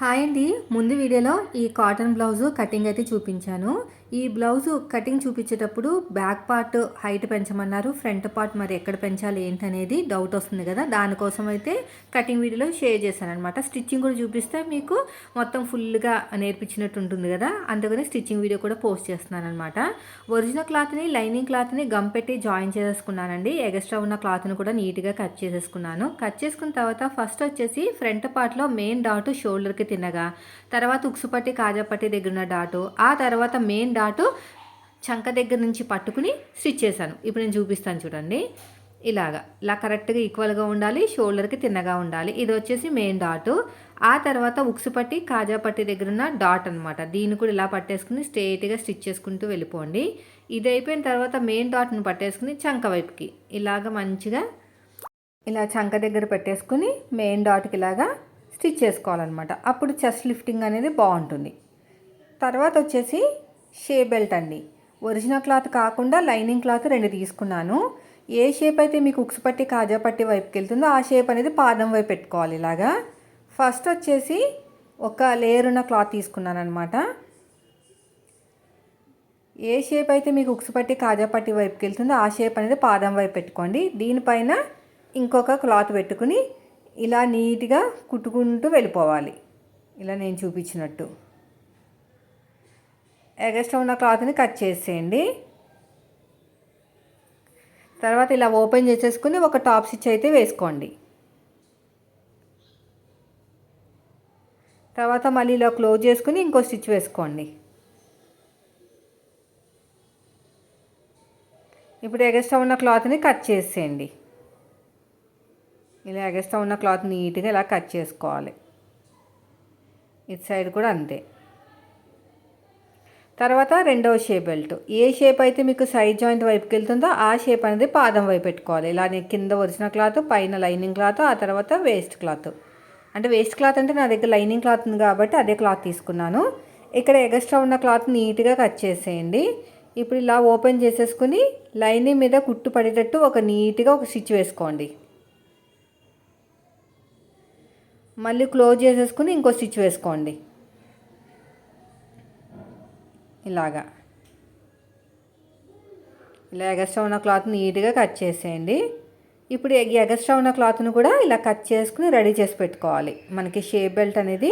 Hi అండి. ముందు వీడియోలో ఈ కాటన్ బ్లౌజు కటింగ్ అయితే చూపించాను. ఈ బ్లౌజు కటింగ్ చూపించేటప్పుడు బ్యాక్ పార్ట్ హైట్ పెంచమన్నారు ఫ్రంట్ పార్ట్ మరి ఎక్కడ పెంచాలి ఏంటనేది డౌట్ వస్తుంది కదా. దానికోసం అయితే కటింగ్ వీడియోలో షేర్ చేశాను అనమాట స్టిచ్చింగ్ కూడా చూపిస్తే మీకు మొత్తం ఫుల్గా నేర్పించినట్టు ఉంటుంది కదా. అందుకని స్టిచ్చింగ్ వీడియో కూడా పోస్ట్ చేస్తున్నాను అనమాట ఒరిజినల్ క్లాత్ని లైనింగ్ క్లాత్ని గమ్ పెట్టి జాయిన్ చేసేసుకున్నానండి. ఎగస్ట్రా ఉన్న క్లాత్ని కూడా నీట్గా కట్ చేసేసుకున్నాను. కట్ చేసుకున్న తర్వాత ఫస్ట్ వచ్చేసి ఫ్రంట్ పార్ట్లో మెయిన్ డాట్ షోల్డర్కి తిన్నగా తర్వాత ఉక్సుపట్టి కాజాపట్టి దగ్గర ఉన్న డాటు ఆ తర్వాత మెయిన్ డాటు చంక దగ్గర నుంచి పట్టుకుని స్టిచ్ చేశాను. ఇప్పుడు నేను చూపిస్తాను చూడండి. ఇలాగా. ఇలా కరెక్ట్గా ఈక్వల్గా ఉండాలి. షోల్డర్కి తిన్నగా ఉండాలి. ఇది వచ్చేసి మెయిన్ డాటు ఆ తర్వాత ఉక్సు పట్టి కాజా పట్టి దగ్గర ఉన్న డాట్ అనమాట దీన్ని కూడా ఇలా పట్టేసుకుని స్ట్రేట్గా స్టిచ్ చేసుకుంటూ వెళ్ళిపోండి. ఇది అయిపోయిన తర్వాత మెయిన్ డాట్ను పట్టేసుకుని చంక వైపుకి. ఇలాగ మంచిగా ఇలా చంక దగ్గర పెట్టేసుకుని మెయిన్ డాట్కి ఇలాగా స్టిచ్ చేసుకోవాలన్నమాట. అప్పుడు చెస్ట్ లిఫ్టింగ్ అనేది బాగుంటుంది. తర్వాత వచ్చేసి షే బెల్ట్ అండి. ఒరిజినల్ క్లాత్ కాకుండా లైనింగ్ క్లాత్ రెండు తీసుకున్నాను. ఏ షేప్ అయితే మీకు ఉక్సు పట్టి కాజా పట్టి వైపుకి వెళ్తుందో ఆ షేప్ అనేది పాదం వైపు పెట్టుకోవాలి ఇలాగా. ఫస్ట్ వచ్చేసి ఒక లేయర్ ఉన్న క్లాత్ తీసుకున్నాను అనమాట ఏ షేప్ అయితే మీకు ఉక్సు పట్టి కాజా పట్టి వైపుకి వెళ్తుందో ఆ షేప్ అనేది పాదం వైపు పెట్టుకోండి. దీనిపైన ఇంకొక క్లాత్ పెట్టుకుని ఇలా నీట్గా కుట్టుకుంటూ వెళ్ళిపోవాలి. ఇలా నేను చూపించినట్టు. ఎగస్ట్రా ఉన్న క్లాత్ని కట్ చేసేయండి. తర్వాత ఇలా ఓపెన్ చేసేసుకుని ఒక టాప్ స్టిచ్ అయితే వేసుకోండి. తర్వాత మళ్ళీ ఇలా క్లోజ్ చేసుకుని ఇంకో స్టిచ్ వేసుకోండి. ఇప్పుడు ఎగస్ట్రా ఉన్న క్లాత్ని కట్ చేసేయండి. ఇలా ఎగస్ట్రా ఉన్న క్లాత్ నీట్గా ఇలా కట్ చేసుకోవాలి. ఇటు సైడ్ కూడా అంతే. తర్వాత రెండవ షేప్ బెల్ట్ ఏ షేప్ అయితే మీకు సైడ్ జాయింట్ వైపుకి వెళ్తుందో ఆ షేప్ అనేది పాదం వైపు పెట్టుకోవాలి. ఇలా కింద ఒరిజిన క్లాత్ పైన లైనింగ్ క్లాత్ ఆ తర్వాత వేస్ట్ క్లాత్ అంటే వేస్ట్ క్లాత్ అంటే నా దగ్గర లైనింగ్ క్లాత్ ఉంది కాబట్టి అదే క్లాత్ తీసుకున్నాను. ఇక్కడ ఎగస్ట్రా ఉన్న క్లాత్ నీట్గా కట్ చేసేయండి. ఇప్పుడు ఇలా ఓపెన్ చేసేసుకుని లైనింగ్ మీద కుట్టు పడేటట్టు ఒక నీట్గా ఒక స్టిచ్ వేసుకోండి. మళ్ళీ క్లోజ్ చేసేసుకుని ఇంకో స్టిచ్ వేసుకోండి. ఇలాగా. ఇలా ఎగస్ట్రా ఉన్న క్లాత్ నీట్గా కట్ చేసేయండి. ఇప్పుడు ఎగస్ట్రా ఉన్న క్లాత్ను కూడా ఇలా కట్ చేసుకుని రెడీ చేసి పెట్టుకోవాలి. మనకి షేప్ బెల్ట్ అనేది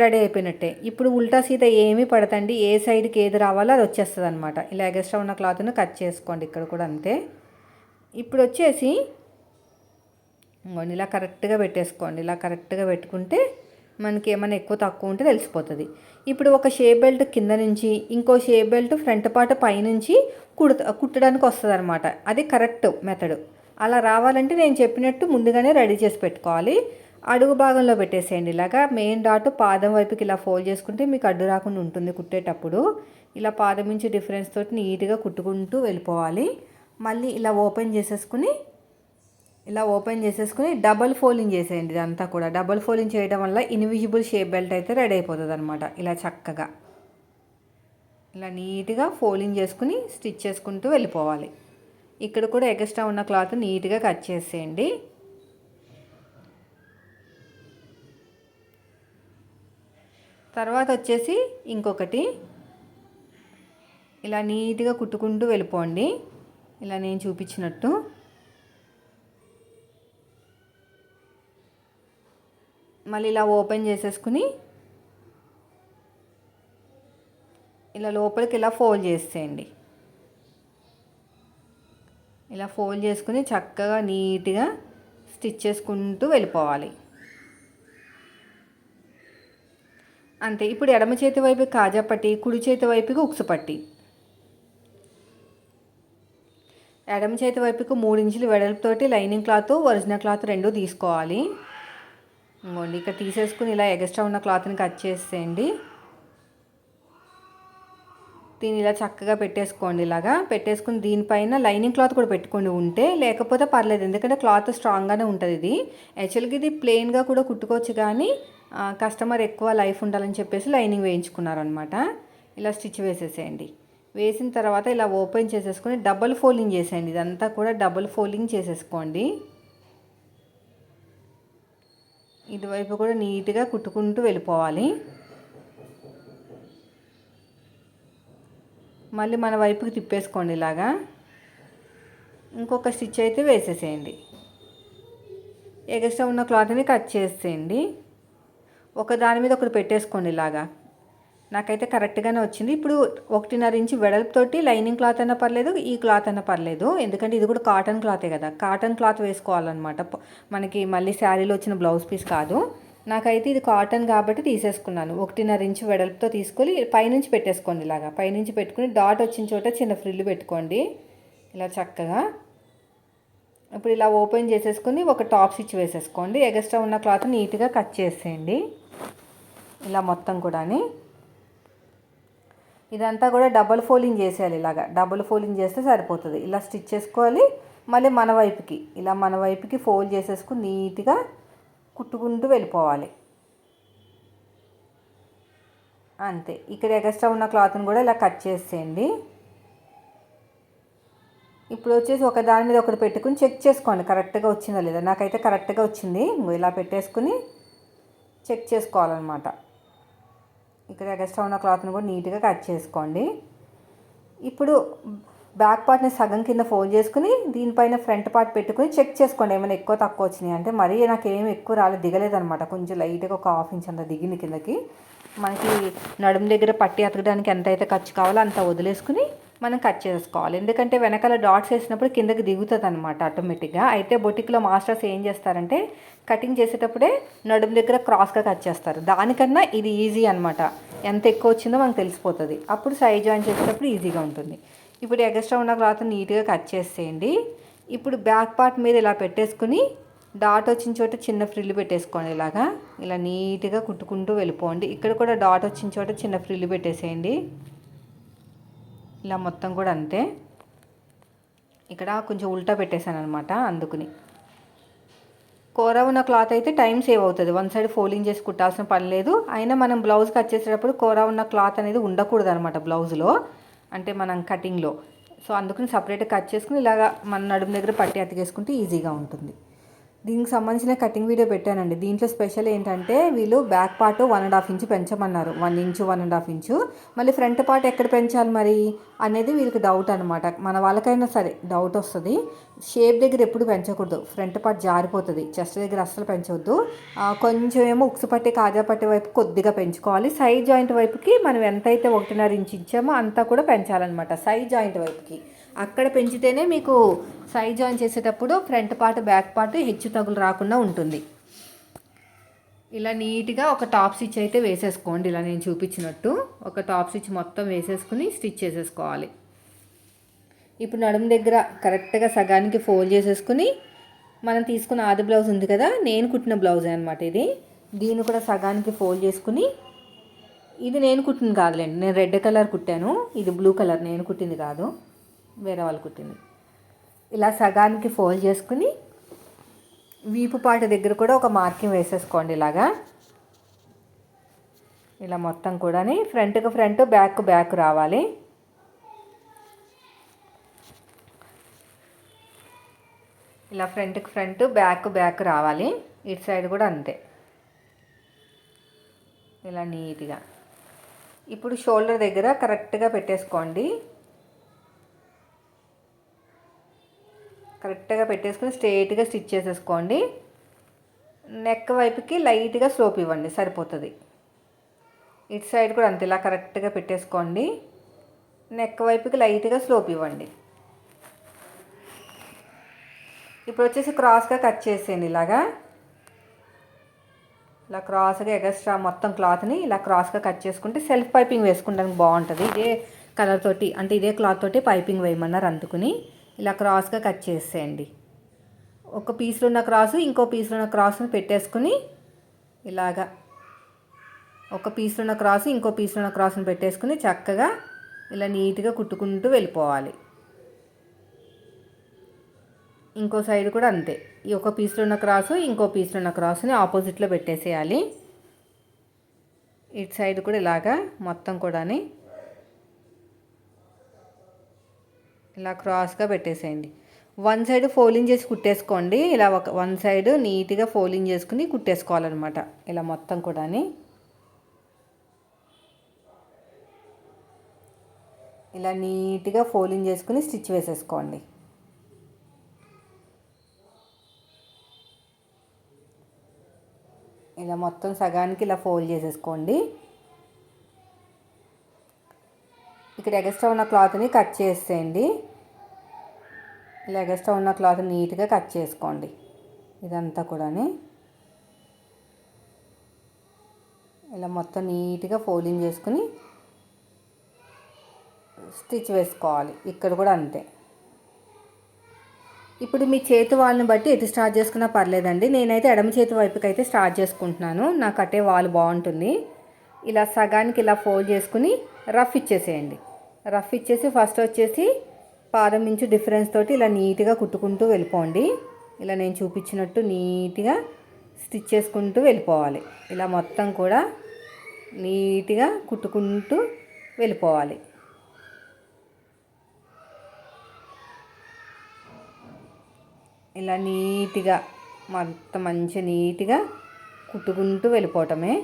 రెడీ అయిపోయినట్టే. ఇప్పుడు ఉల్టా సీత ఏమీ పడతండి. ఏ సైడ్కి ఏది రావాలో అది వచ్చేస్తుంది అనమాట ఇలా ఎగస్ట్రా ఉన్న క్లాత్ను కట్ చేసుకోండి ఇక్కడ కూడా అంతే. ఇప్పుడు వచ్చేసి ఇలా కరెక్ట్గా పెట్టేసుకోండి. ఇలా కరెక్ట్గా పెట్టుకుంటే మనకి ఏమైనా ఎక్కువ తక్కువ ఉంటే తెలిసిపోతుంది. ఇప్పుడు ఒక షేప్ బెల్ట్ కింద నుంచి ఇంకో షేప్ బెల్ట్ ఫ్రంట్ పార్ట్ పైనుంచి కుడత కుట్టడానికి వస్తుంది అనమాట అది కరెక్ట్ మెథడ్. అలా రావాలంటే నేను చెప్పినట్టు ముందుగానే రెడీ చేసి పెట్టుకోవాలి. అడుగు భాగంలో పెట్టేసేయండి. ఇలాగా మెయిన్ డాట్ పాదం వైపుకి ఇలా ఫోల్డ్ చేసుకుంటే మీకు అడ్డు రాకుండా ఉంటుంది కుట్టేటప్పుడు. ఇలా పాదం నుంచి డిఫరెన్స్ తోటి నీట్గా కుట్టుకుంటూ వెళ్ళిపోవాలి. మళ్ళీ ఇలా ఓపెన్ చేసేసుకుని ఇలా ఓపెన్ చేసేసుకుని డబల్ ఫోల్డింగ్ చేసేయండి ఇదంతా కూడా. డబల్ ఫోల్డింగ్ చేయడం వల్ల ఇన్విజిబుల్ షేప్ బెల్ట్ అయితే రెడీ అయిపోతుంది అనమాట ఇలా చక్కగా. ఇలా నీట్గా ఫోల్డింగ్ చేసుకుని స్టిచ్ చేసుకుంటూ వెళ్ళిపోవాలి. ఇక్కడ కూడా ఎక్స్ట్రా ఉన్న క్లాత్ నీట్గా కట్ చేసేయండి. తర్వాత వచ్చేసి ఇంకొకటి. ఇలా నీట్గా కుట్టుకుంటూ వెళ్ళిపోండి. ఇలా నేను చూపించినట్టు. మళ్ళీ ఇలా ఓపెన్ చేసేసుకుని ఇలా లోపలికి ఇలా ఫోల్డ్ చేసేయండి. ఇలా ఫోల్డ్ చేసుకుని చక్కగా నీట్గా స్టిచ్ చేసుకుంటూ వెళ్ళిపోవాలి. అంతే ఇప్పుడు ఎడమ చేతి వైపు కాజా పట్టి కుడి చేతి వైపుకి ఉక్సు పట్టి. ఎడమ చేతి వైపుకి మూడు ఇంచులు వెడల్పుతోటి లైనింగ్ క్లాత్ ఒరిజినల్ క్లాత్ రెండు తీసుకోవాలి. ఇంకోండి ఇక్కడ తీసేసుకుని ఇలా ఎగస్ట్రా ఉన్న క్లాత్ని కట్ చేసేయండి. దీన్ని ఇలా చక్కగా పెట్టేసుకోండి ఇలాగా. పెట్టేసుకుని దీనిపైన లైనింగ్ క్లాత్ కూడా పెట్టుకోండి ఉంటే లేకపోతే పర్లేదు ఎందుకంటే క్లాత్ స్ట్రాంగ్గానే ఉంటుంది ఇది. యాక్చువల్గా ఇది ప్లెయిన్గా కూడా కుట్టుకోవచ్చు కానీ కస్టమర్ ఎక్కువ లైఫ్ ఉండాలని చెప్పేసి లైనింగ్ వేయించుకున్నారనమాట ఇలా స్టిచ్ వేసేసేయండి. వేసిన తర్వాత ఇలా ఓపెన్ చేసేసుకుని డబల్ ఫోల్డింగ్ చేసేయండి. ఇదంతా కూడా డబల్ ఫోల్డింగ్ చేసేసుకోండి. ఇటువైపు కూడా నీట్గా కుట్టుకుంటూ వెళ్ళిపోవాలి. మళ్ళీ మన వైపుకి తిప్పేసుకోండి ఇలాగా. ఇంకొక స్టిచ్ అయితే వేసేసేయండి. ఎగస్ట్రా ఉన్న క్లాత్ని కట్ చేసేయండి. ఒక దాని మీద ఒకటి పెట్టేసుకోండి ఇలాగా. నాకైతే కరెక్ట్గానే వచ్చింది. ఇప్పుడు ఒకటిన్నర ఇంచు వెడల్పుతోటి లైనింగ్ క్లాత్ అయినా పర్లేదు ఈ క్లాత్ అయినా పర్లేదు. ఎందుకంటే ఇది కూడా కాటన్ క్లాతే కదా. కాటన్ క్లాత్ వేసుకోవాలన్నమాట. మనకి మళ్ళీ శారీలో వచ్చిన బ్లౌజ్ పీస్ కాదు. నాకైతే ఇది కాటన్ కాబట్టి తీసేసుకున్నాను. ఒకటిన్నర ఇంచు వెడల్పుతో తీసుకొని పైనుంచి పెట్టేసుకోండి ఇలాగా. పైనుంచి పెట్టుకుని డాట్ వచ్చిన చోట చిన్న ఫ్రిల్లు పెట్టుకోండి. ఇలా చక్కగా. ఇప్పుడు ఇలా ఓపెన్ చేసేసుకుని ఒక టాప్ స్టిచ్ వేసేసుకోండి. ఎగస్ట్రా ఉన్న క్లాత్ నీట్గా కట్ చేసేయండి. ఇలా మొత్తం కూడాని. ఇదంతా కూడా డబల్ ఫోల్డింగ్ చేసేయాలి ఇలాగా. డబుల్ ఫోల్డింగ్ చేస్తే సరిపోతుంది. ఇలా స్టిచ్ చేసుకోవాలి మళ్ళీ మన వైపుకి. ఇలా మన వైపుకి ఫోల్డ్ చేసేసుకుని నీట్గా కుట్టుకుంటూ వెళ్ళిపోవాలి. అంతే. ఇక్కడ ఎక్స్ట్రా ఉన్న క్లాత్ని కూడా ఇలా కట్ చేసేయండి. ఇప్పుడు వచ్చేసి ఒక దాని మీద ఒకటి పెట్టుకుని చెక్ చేసుకోండి. కరెక్ట్గా వచ్చిందా లేదా? నాకైతే కరెక్ట్గా వచ్చింది. ఇలా పెట్టేసుకుని చెక్ చేసుకోవాలన్నమాట. ఇక్కడ ఎగస్ట్రా ఉన్న క్లాత్ని కూడా నీట్గా కట్ చేసుకోండి. ఇప్పుడు బ్యాక్ పార్ట్ని సగం కింద ఫోల్డ్ చేసుకుని దీనిపైన ఫ్రంట్ పార్ట్ పెట్టుకుని చెక్ చేసుకోండి ఏమైనా ఎక్కువ తక్కువ వచ్చినాయి అంటే మరీ నాకు ఏమి ఎక్కువ రాలేదు దిగలేదనమాట కొంచెం లైట్గా ఒక హాఫ్ ఇంచ్ అంత దిగింది కిందకి. మనకి నడుము దగ్గర పట్టి అతకడానికి ఎంత అయితే ఖర్చు కావాలో అంత వదిలేసుకుని మనం కట్ చేసుకోవాలి. ఎందుకంటే వెనకాల డాట్స్ వేసినప్పుడు కిందకి దిగుతుంది అనమాట ఆటోమేటిక్గా. అయితే బొటిక్లో మాస్టర్స్ ఏం చేస్తారంటే కటింగ్ చేసేటప్పుడే నడుము దగ్గర క్రాస్గా కట్ చేస్తారు. దానికన్నా ఇది ఈజీ అనమాట ఎంత ఎక్కువ వచ్చిందో మనకు తెలిసిపోతుంది. అప్పుడు సైజ్ జాయిన్ చేసేటప్పుడు ఈజీగా ఉంటుంది. ఇప్పుడు ఎక్స్ట్రా ఉన్న క్లాత్ నీట్గా కట్ చేసేయండి. ఇప్పుడు బ్యాక్ పార్ట్ మీద ఇలా పెట్టేసుకుని డాట్ వచ్చిన చోట చిన్న ఫ్రిల్లు పెట్టేసుకోండి ఇలాగా. ఇలా నీట్గా కుట్టుకుంటూ వెళ్ళిపోండి. ఇక్కడ కూడా డాట్ వచ్చిన చోట చిన్న ఫ్రిల్లు పెట్టేసేయండి. ఇలా మొత్తం కూడా అంతే. ఇక్కడ కొంచెం ఉల్టా పెట్టేశాను అనమాట అందుకుని. కూర ఉన్న క్లాత్ అయితే టైం సేవ్ అవుతుంది. వన్ సైడ్ ఫోల్డింగ్ చేసి కుట్టాల్సిన పని లేదు. అయినా మనం బ్లౌజ్ కట్ చేసేటప్పుడు కూర ఉన్న క్లాత్ అనేది ఉండకూడదు అనమాట బ్లౌజ్లో అంటే మనం కటింగ్లో సో అందుకని సపరేట్గా కట్ చేసుకుని ఇలాగా మన నడుము దగ్గర పట్టి అతికేసుకుంటే ఈజీగా ఉంటుంది. దీనికి సంబంధించిన కటింగ్ వీడియో పెట్టానండి. దీంట్లో స్పెషల్ ఏంటంటే వీళ్ళు back part one and half inch పెంచమన్నారు. One inch one and half inch మళ్ళీ ఫ్రంట్ పార్ట్ ఎక్కడ పెంచాలి మరి అనేది వీళ్ళకి డౌట్ అనమాట మన వాళ్ళకైనా సరే డౌట్ వస్తుంది. షేప్ దగ్గర ఎప్పుడు పెంచకూడదు. ఫ్రంట్ పార్ట్ జారిపోతుంది. చెస్ట్ దగ్గర అస్సలు పెంచవద్దు కొంచెం ఏమో ఉక్సు పట్టి కాజా పట్టి వైపు కొద్దిగా పెంచుకోవాలి. సైడ్ జాయింట్ వైపుకి మనం ఎంతైతే ఒకటిన్నర ఇంచు ఇచ్చామో అంతా కూడా పెంచాలన్నమాట. సైడ్ జాయింట్ వైపుకి. అక్కడ పెంచితేనే మీకు సైడ్ జాయిన్ చేసేటప్పుడు ఫ్రంట్ పార్ట్ బ్యాక్ పార్ట్ హెచ్చు తగులు రాకుండా ఉంటుంది. ఇలా నీట్గా ఒక టాప్ స్టిచ్ అయితే వేసేసుకోండి. ఇలా నేను చూపించినట్టు ఒక టాప్ స్టిచ్ మొత్తం వేసేసుకుని స్టిచ్ చేసేసుకోవాలి. ఇప్పుడు నడుము దగ్గర కరెక్ట్గా సగానికి ఫోల్డ్ చేసేసుకుని మనం తీసుకున్న ఆది బ్లౌజ్ ఉంది కదా నేను కుట్టిన బ్లౌజే అనమాట ఇది. దీన్ని కూడా సగానికి ఫోల్డ్ చేసుకుని ఇది నేను కుట్టింది కాదులేండి నేను రెడ్ కలర్ కుట్టాను. ఇది బ్లూ కలర్ నేను కుట్టింది కాదు. వేరే వాళ్ళు కుట్టింది. ఇలా సగానికి ఫోల్డ్ చేసుకుని వీపు పాట దగ్గర కూడా ఒక మార్కింగ్ వేసేసుకోండి ఇలాగా. ఇలా మొత్తం కూడాని ఫ్రంట్కి ఫ్రంట్ బ్యాక్ బ్యాక్ రావాలి. ఇలా ఫ్రంట్కి ఫ్రంట్ బ్యాక్ బ్యాక్ రావాలి. ఇటు సైడ్ కూడా అంతే. ఇలా నీట్గా. ఇప్పుడు షోల్డర్ దగ్గర కరెక్ట్గా పెట్టేసుకోండి. కరెక్ట్గా పెట్టేసుకుని స్ట్రైట్గా స్టిచ్ చేసేసుకోండి. నెక్ వైపుకి లైట్గా స్లోప్ ఇవ్వండి సరిపోతుంది. ఇటు సైడ్ కూడా అంతే ఇలా కరెక్ట్గా పెట్టేసుకోండి. నెక్ వైపుకి లైట్గా స్లోప్ ఇవ్వండి. ఇప్పుడు వచ్చేసి క్రాస్గా కట్ చేసేయండి ఇలాగా. ఇలా క్రాస్గా ఎగస్ట్రా మొత్తం క్లాత్ని ఇలా క్రాస్గా కట్ చేసుకుంటే సెల్ఫ్ పైపింగ్ వేసుకుంటానికి బాగుంటుంది. ఇదే కలర్ తోటి అంటే ఇదే క్లాత్ తోటి పైపింగ్ వేయమన్నారు అందుకుని. ఇలా క్రాస్గా కట్ చేసేయండి. ఒక పీస్లో ఉన్న క్రాసు ఇంకో పీస్లో ఉన్న క్రాస్ని పెట్టేసుకుని ఇలాగా ఒక పీస్లో ఉన్న క్రాసు ఇంకో పీస్లో ఉన్న క్రాస్ని పెట్టేసుకుని చక్కగా ఇలా నీట్గా కుట్టుకుంటూ వెళ్ళిపోవాలి. ఇంకో సైడ్ కూడా అంతే. ఈ ఒక పీస్లో ఉన్న క్రాసు ఇంకో పీస్లో ఉన్న క్రాస్ని ఆపోజిట్లో పెట్టేసేయాలి. ఇటు సైడ్ కూడా ఇలాగా మొత్తం కూడాని ఇలా క్రాస్గా పెట్టేసేయండి. వన్ సైడ్ ఫోల్డింగ్ చేసి కుట్టేసుకోండి. ఇలా ఒక వన్ సైడ్ నీట్గా ఫోల్డింగ్ చేసుకుని కుట్టేసుకోవాలన్నమాట. ఇలా మొత్తం కూడాని. ఇలా నీట్గా ఫోల్డింగ్ చేసుకుని స్టిచ్ వేసేసుకోండి. ఇలా మొత్తం సగానికి ఇలా ఫోల్డ్ చేసేసుకోండి. ఇక్కడ ఎగస్ట్రా ఉన్న క్లాత్ని కట్ చేసేయండి. ఇలా ఎగస్ట్రా ఉన్న క్లాత్ నీట్గా కట్ చేసుకోండి. ఇదంతా కూడా ఇలా మొత్తం నీట్గా ఫోల్డింగ్ చేసుకుని స్టిచ్ వేసుకోవాలి. ఇక్కడ కూడా అంతే. ఇప్పుడు మీ చేతి వాళ్ళని బట్టి ఎటు స్టార్ట్ చేసుకున్నా పర్లేదండి. నేనైతే ఎడమ చేతి వైపుకి అయితే స్టార్ట్ చేసుకుంటున్నాను. నాకు అట్టే వాళ్ళు బాగుంటుంది. ఇలా సగానికి ఇలా ఫోల్డ్ చేసుకుని రఫ్ ఇచ్చేసేయండి. రఫ్ ఇచ్చేసి ఫస్ట్ వచ్చేసి పాదం నుంచి డిఫరెన్స్ తోటి ఇలా నీట్గా కుట్టుకుంటూ వెళ్ళిపోండి. ఇలా నేను చూపించినట్టు నీట్గా స్టిచ్ చేసుకుంటూ వెళ్ళిపోవాలి. ఇలా మొత్తం కూడా నీట్గా కుట్టుకుంటూ వెళ్ళిపోవాలి. ఇలా నీట్గా మొత్తం మంచి నీట్గా కుట్టుకుంటూ వెళ్ళిపోవటమే.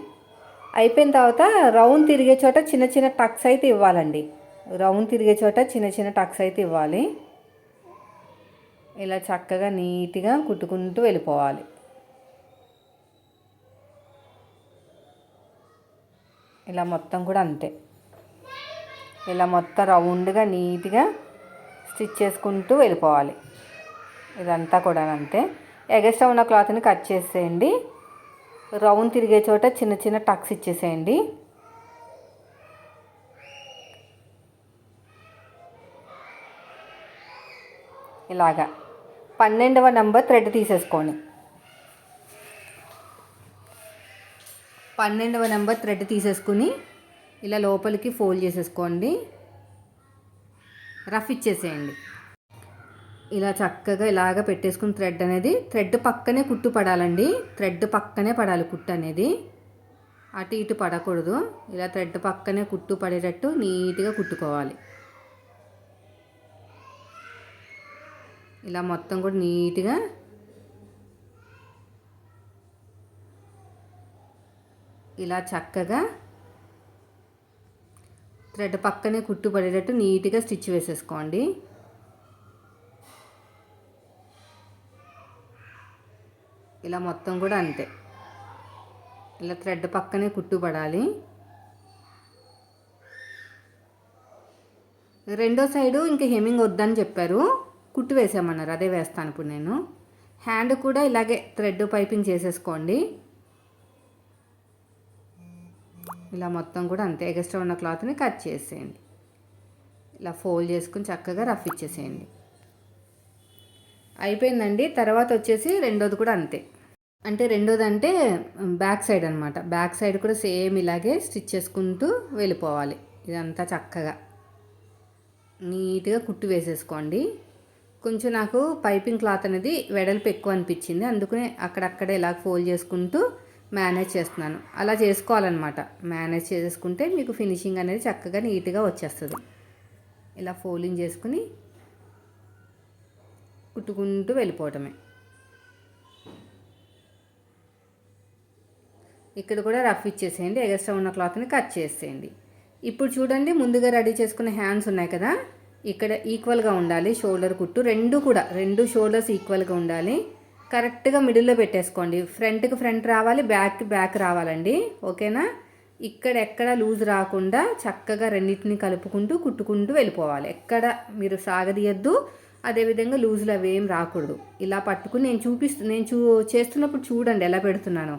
అయిపోయిన తర్వాత రౌండ్ తిరిగే చోట చిన్న చిన్న టక్స్ అయితే ఇవ్వాలండి. రౌండ్ తిరిగే చోట చిన్న చిన్న టక్స్ అయితే ఇవ్వాలి. ఇలా చక్కగా నీట్గా కుట్టుకుంటూ వెళ్ళిపోవాలి. ఇలా మొత్తం కూడా అంతే. ఇలా మొత్తం రౌండ్గా నీట్గా స్టిచ్ చేసుకుంటూ వెళ్ళిపోవాలి. ఇదంతా కూడా అంతే. ఎగస్ట్రా ఉన్న క్లాత్ని కట్ చేసేయండి. రౌండ్ తిరిగే చోట చిన్న చిన్న టక్స్ ఇచ్చేసేయండి. ఇలాగా. పన్నెండవ నెంబర్ థ్రెడ్ తీసేసుకోండి. పన్నెండవ నెంబర్ థ్రెడ్ తీసేసుకుని ఇలా లోపలికి ఫోల్డ్ చేసేసుకోండి. రఫ్ ఇచ్చేసేయండి. ఇలా చక్కగా ఇలాగ పెట్టేసుకుని థ్రెడ్ అనేది థ్రెడ్ పక్కనే కుట్టు పడాలండి. థ్రెడ్ పక్కనే పడాలి కుట్టు అనేది. అటు ఇటు పడకూడదు. ఇలా థ్రెడ్ పక్కనే కుట్టు పడేటట్టు నీట్గా కుట్టుకోవాలి. ఇలా మొత్తం కూడా నీట్గా ఇలా చక్కగా థ్రెడ్ పక్కనే కుట్టు పడేటట్టు నీట్గా స్టిచ్ వేసేసుకోండి. ఇలా మొత్తం కూడా అంతే. ఇలా థ్రెడ్ పక్కనే కుట్టు పడాలి. రెండో సైడు ఇంకా హెమ్మింగ్ వద్దని చెప్పారు. కుట్టు వేసామన్నారు అదే వేస్తాను ఇప్పుడు నేను. హ్యాండ్ కూడా ఇలాగే థ్రెడ్ పైపింగ్ చేసేసుకోండి. ఇలా మొత్తం కూడా అంతే. ఎగస్ట్రా ఉన్న క్లాత్ని కట్ చేసేయండి. ఇలా ఫోల్డ్ చేసుకుని చక్కగా రఫ్ ఇచ్చేసేయండి. అయిపోయిందండి. తర్వాత వచ్చేసి రెండోది కూడా అంతే. అంటే రెండోది అంటే బ్యాక్ సైడ్ అనమాట బ్యాక్ సైడ్ కూడా సేమ్ ఇలాగే స్టిచ్ చేసుకుంటూ వెళ్ళిపోవాలి. ఇదంతా చక్కగా. నీట్గా కుట్టు వేసేసుకోండి. కొంచెం నాకు పైపింగ్ క్లాత్ అనేది వెడల్పు ఎక్కువ అనిపించింది. అందుకనే అక్కడక్కడే ఇలా ఫోల్డ్ చేసుకుంటూ మేనేజ్ చేస్తున్నాను. అలా చేసుకోవాలన్నమాట. మేనేజ్ చేసుకుంటే మీకు ఫినిషింగ్ అనేది చక్కగా నీట్గా వచ్చేస్తుంది. ఇలా ఫోల్డింగ్ చేసుకుని కుట్టుకుంటూ వెళ్ళిపోవటమే. ఇక్కడ కూడా రఫ్ ఇచ్చేసేయండి. ఎగస్ట్రా ఉన్న క్లాత్ని కట్ చేసేయండి. ఇప్పుడు చూడండి ముందుగా రెడీ చేసుకున్న హ్యాండ్స్ ఉన్నాయి కదా? ఇక్కడ ఈక్వల్గా ఉండాలి షోల్డర్ కుట్టు. రెండు కూడా రెండు షోల్డర్స్ ఈక్వల్గా ఉండాలి. కరెక్ట్గా మిడిల్లో పెట్టేసుకోండి. ఫ్రంట్కి ఫ్రంట్ రావాలి బ్యాక్ బ్యాక్ రావాలండి. ఓకేనా? ఇక్కడ ఎక్కడ లూజ్ రాకుండా చక్కగా రెండింటిని కలుపుకుంటూ కుట్టుకుంటూ వెళ్ళిపోవాలి. ఎక్కడ మీరు సాగదీయద్దు. అదేవిధంగా లూజులు అవి ఏం రాకూడదు. ఇలా పట్టుకుని నేను చూపిస్తు నేను చూ చేస్తున్నప్పుడు చూడండి ఎలా పెడుతున్నానో.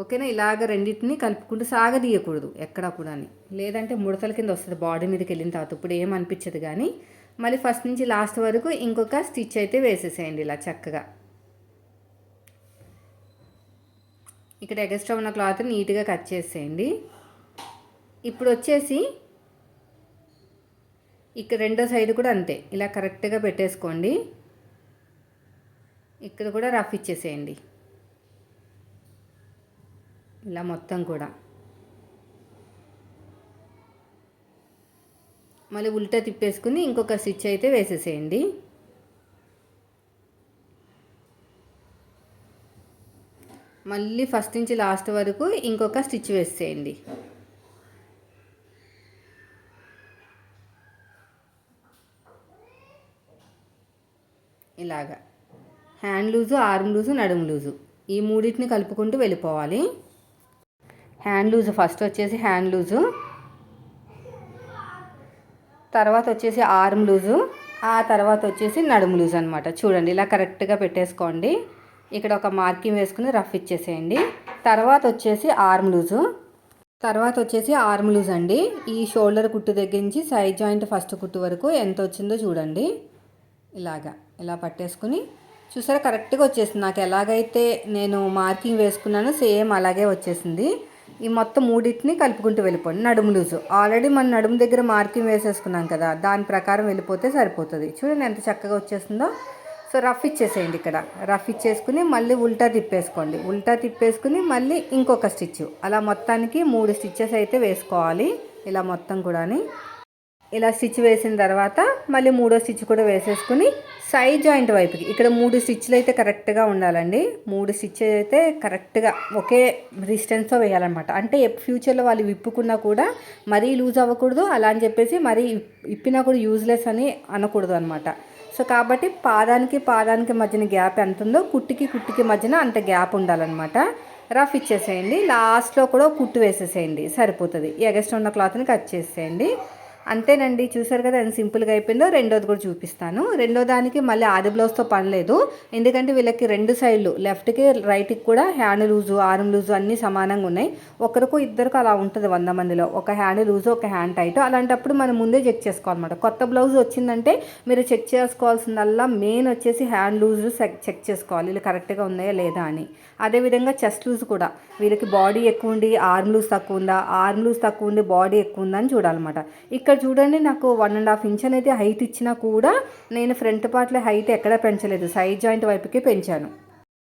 ఓకేనా? ఇలాగ రెండింటిని కలుపుకుంటూ సాగదీయకూడదు ఎక్కడా కూడా లేదంటే ముడతల కింద వస్తుంది బాడీ మీదకి వెళ్ళిన తర్వాత. ఇప్పుడు ఏమనిపించదు కానీ మళ్ళీ ఫస్ట్ నుంచి లాస్ట్ వరకు ఇంకొక స్టిచ్ అయితే వేసేసేయండి ఇలా చక్కగా. ఇక్కడ ఎగస్ట్రా ఉన్న క్లాత్ నీట్గా కట్ చేసేయండి. ఇప్పుడు వచ్చేసి ఇక్కడ రెండో సైడ్ కూడా అంతే. ఇలా కరెక్ట్గా పెట్టేసుకోండి. ఇక్కడ కూడా రఫ్ ఇచ్చేసేయండి. ఇలా మొత్తం కూడా. మళ్ళీ ఉల్టా తిప్పేసుకుని ఇంకొక స్విచ్ అయితే వేసేసేయండి. మళ్ళీ ఫస్ట్ నుంచి లాస్ట్ వరకు ఇంకొక స్టిచ్ వేసేయండి ఇలాగా. హ్యాండ్ లూజు ఆర్మ్ లూజు నడుము లూజు. ఈ మూడింటిని కలుపుకుంటూ వెళ్ళిపోవాలి. Hand loose. ఫస్ట్ వచ్చేసి హ్యాండ్ లూజు. తర్వాత వచ్చేసి ఆర్మ్ లూజు. ఆ తర్వాత వచ్చేసి నడుము లూజ్ అనమాట చూడండి ఇలా కరెక్ట్గా పెట్టేసుకోండి. ఇక్కడ ఒక మార్కింగ్ వేసుకుని రఫ్ ఇచ్చేసేయండి. తర్వాత వచ్చేసి ఆర్మ్ లూజు. తర్వాత వచ్చేసి ఆర్మ్ లూజ్ అండి. ఈ షోల్డర్ కుట్టు దగ్గర నుంచి సైడ్ జాయింట్ ఫస్ట్ కుట్టు వరకు ఎంత వచ్చిందో చూడండి. ఇలాగా ఇలా పట్టేసుకుని. చూసారా కరెక్ట్గా వచ్చేసింది. నాకు ఎలాగైతే నేను మార్కింగ్ వేసుకున్నానో సేమ్ అలాగే వచ్చేసింది. ఈ మొత్తం మూడింటిని కలుపుకుంటూ వెళ్ళిపోండి. నడుము లూజు. ఆల్రెడీ మన నడుము దగ్గర మార్కింగ్ వేసేసుకున్నాం కదా దాని ప్రకారం వెళ్ళిపోతే సరిపోతుంది. చూడండి ఎంత చక్కగా వచ్చేస్తుందో. సో రఫ్ ఇచ్చేసేయండి ఇక్కడ. రఫ్ ఇచ్చేసుకుని మళ్ళీ ఉల్టా తిప్పేసుకోండి. ఉల్టా తిప్పేసుకుని మళ్ళీ ఇంకొక స్టిచ్. అలా మొత్తానికి మూడు స్టిచ్చెస్ అయితే వేసుకోవాలి. ఇలా మొత్తం కూడాని. ఇలా స్టిచ్ వేసిన తర్వాత మళ్ళీ మూడో స్టిచ్ కూడా వేసేసుకుని సైడ్ జాయింట్ వైపుకి. ఇక్కడ మూడు స్టిచ్లు అయితే కరెక్ట్గా ఉండాలండి. మూడు స్టిచ్ అయితే కరెక్ట్గా ఒకే డిస్టెన్స్తో వేయాలన్నమాట. అంటే ఫ్యూచర్లో వాళ్ళు విప్పుకున్నా కూడా మరీ లూజ్ అవ్వకూడదు. అలా అని చెప్పేసి మరీ ఇప్పినా కూడా యూజ్లెస్ అని అనకూడదు అనమాట సో కాబట్టి పాదానికి పాదానికి మధ్యన గ్యాప్ ఎంత ఉందో కుట్టికి కుట్టికి మధ్యన అంత గ్యాప్ ఉండాలన్నమాట. రఫ్ ఇచ్చేసేయండి. లాస్ట్లో కూడా కుట్టు వేసేసేయండి. సరిపోతుంది. ఎగస్ట్ ఉన్న క్లాత్ని కట్ చేసేయండి. అంతేనండి చూసారు కదా ఎంత సింపుల్గా అయిపోయిందో. రెండోది కూడా చూపిస్తాను. రెండో దానికి మళ్ళీ ఆది బ్లౌజ్తో పని లేదు. ఎందుకంటే వీళ్ళకి రెండు సైడ్లు లెఫ్ట్కి రైట్కి కూడా హ్యాండ్ లూజు ఆర్మ్ లూజు అన్నీ సమానంగా ఉన్నాయి. ఒకరికి ఇద్దరికి అలా ఉంటుంది వంద మందిలో. ఒక హ్యాండ్ లూజు ఒక హ్యాండ్ టైట్. అలాంటప్పుడు మనం ముందే చెక్ చేసుకోవాలన్నమాట. కొత్త బ్లౌజ్ వచ్చిందంటే మీరు చెక్ చేసుకోవాల్సిందల్లా మెయిన్ వచ్చేసి హ్యాండ్ లూజ్ చెక్ చేసుకోవాలి. వీళ్ళు కరెక్ట్గా ఉన్నాయా లేదా అని. అదేవిధంగా చెస్ట్ లూజ్ కూడా. వీళ్ళకి బాడీ ఎక్కువ ఉండి ఆర్మ్ లూజ్ తక్కువ ఉందా? ఆర్మ్ లూజ్ తక్కువ ఉండి బాడీ ఎక్కువ ఉందా అని చూడాలన్నమాట. ఇక్కడ చూడండి నాకు వన్ అండ్ హాఫ్ ఇంచ్ అనేది హైట్ ఇచ్చినా కూడా నేను ఫ్రంట్ పార్ట్లో హైట్ ఎక్కడా పెంచలేదు. సైడ్ జాయింట్ వైపుకి పెంచాను.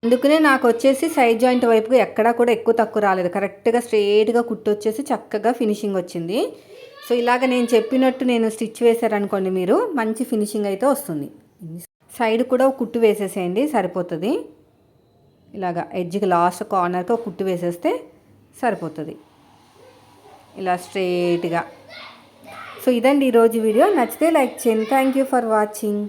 అందుకనే నాకు వచ్చేసి సైడ్ జాయింట్ వైపుకి ఎక్కడా కూడా ఎక్కువ తక్కువ రాలేదు. కరెక్ట్గా స్ట్రేట్గా కుట్టు వచ్చేసి చక్కగా ఫినిషింగ్ వచ్చింది. సో ఇలాగ నేను చెప్పినట్టు నేను స్టిచ్ వేశారనుకోండి మీరు మంచి ఫినిషింగ్ అయితే వస్తుంది. సైడ్ కూడా కుట్టు వేసేసేయండి సరిపోతుంది. ఇలాగా ఎడ్జ్కి లాస్ట్ కార్నర్కి ఒక కుట్టు వేసేస్తే సరిపోతుంది. ఇలా స్ట్రేట్గా సో ఇదండి ఈరోజు వీడియో. నచ్చితే లైక్ చేయండి. Thank you for watching